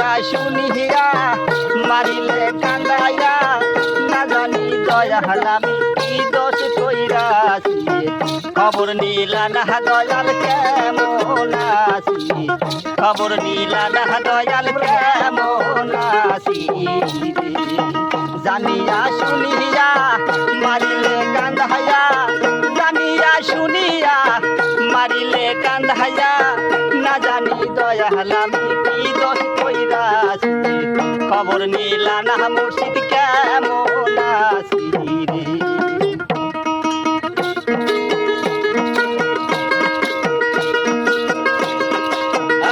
জানিয়া শুনিয়া মারিলে কান্দাইয়া, না জানি দয়াল আমি কি দোষ কইরাছি খবর নীলা না দয়াল কেমন আছি? খবর নীলা না দয়াল কেমন আছি? জানিয়া শুনিয়া মারিলে কান্দাইয়া, জানিয়া, শুনিয়া, মারিলে কান্দাইয়া, না জানি দয়াল আমি কি দোষ খবর নীলা না মুর্শিদ কেমন আছি রে?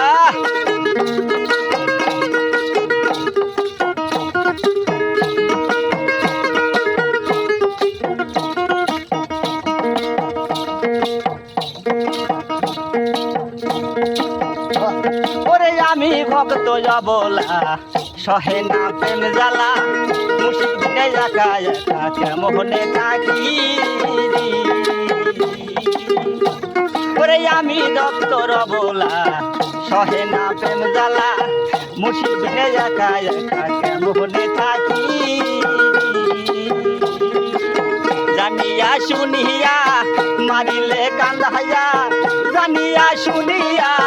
আহ! ওরে আমি ভক্ত যাবলা সহে না প্রেম জ্বালা মুশিক দিনে একা একা কেমনে থাকি ওরে আমি ডক্টর বলা সহে না প্রেম জ্বালা মুশিক দিনে একা একা কেমনে থাকি জানিয়া শুনিয়া মারিলে কান্দাইয়া, জানিয়া শুনিয়া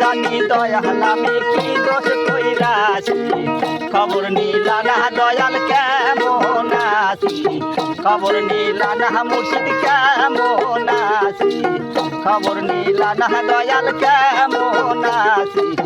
জানি দয়াল আমি কি দোষ কইরাছি। খবর নিলা না দয়াল কেমন আছি। খবর নিলা না মুর্শিদ কেমন আছি। খবর নিলা না দয়াল কেমন আছি।